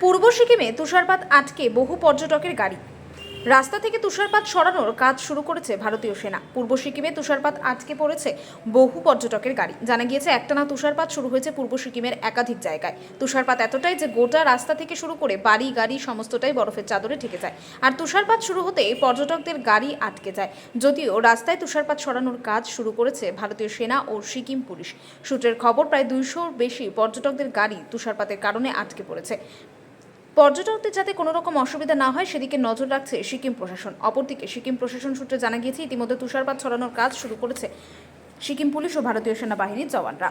পূর্ব সিকিমে তুষারপাত আটকে বহু পর্যটকের গাড়ি। রাস্তা থেকে তুষারপাত সরানোর কাজ শুরু করেছে ভারতীয় সেনা। পূর্ব সিকিমে তুষারপাত আটকে পড়েছে বহু পর্যটকের গাড়ি। জানা গিয়েছে, একটানা তুষারপাত শুরু হয়েছে পূর্ব সিকিমের একাধিক জায়গায়। তুষারপাত এতটাই যে গোটা রাস্তা থেকে শুরু করে বাড়ি, গাড়ি সমস্তটাই বরফের চাদরে ঢেকে যায়। আর তুষারপাত শুরু হতে পর্যটকদের গাড়ি আটকে যায়। যদিও রাস্তায় তুষারপাত সরানোর কাজ শুরু করেছে ভারতীয় সেনা ও সিকিম পুলিশ। সূত্রের খবর, প্রায় দুইশোর বেশি পর্যটকদের গাড়ি তুষারপাতের কারণে আটকে পড়েছে। পর্যটকদের যাতে কোনো রকম অসুবিধা না হয় সেদিকে নজর রাখছে সিকিম প্রশাসন অপরদিকে সিকিম প্রশাসন সূত্রে জানা গিয়েছে ইতিমধ্যে তুষারপাত ছড়ানোর কাজ শুরু করেছে সিকিম পুলিশ ও ভারতীয় সেনাবাহিনীর জওয়ানরা